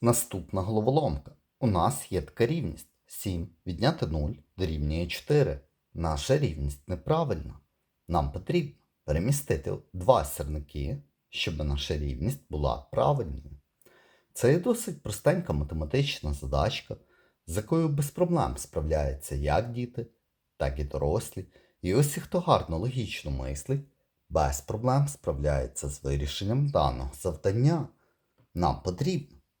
Наступна головоломка. У нас є така рівність. 7 відняти 0 дорівнює 4. Наша рівність неправильна. Нам потрібно перемістити два сірники, щоб наша рівність була правильною. Це є досить простенька математична задачка, з якою без проблем справляються як діти, так і дорослі. І ось хто гарно логічно мислить, без проблем справляється з вирішенням даного завдання. Нам потрібно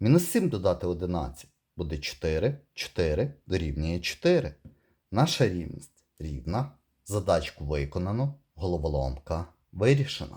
мінус 7 додати 11 буде 4, 4 дорівнює 4. Наша рівність рівна. Задачку виконано, головоломка вирішена.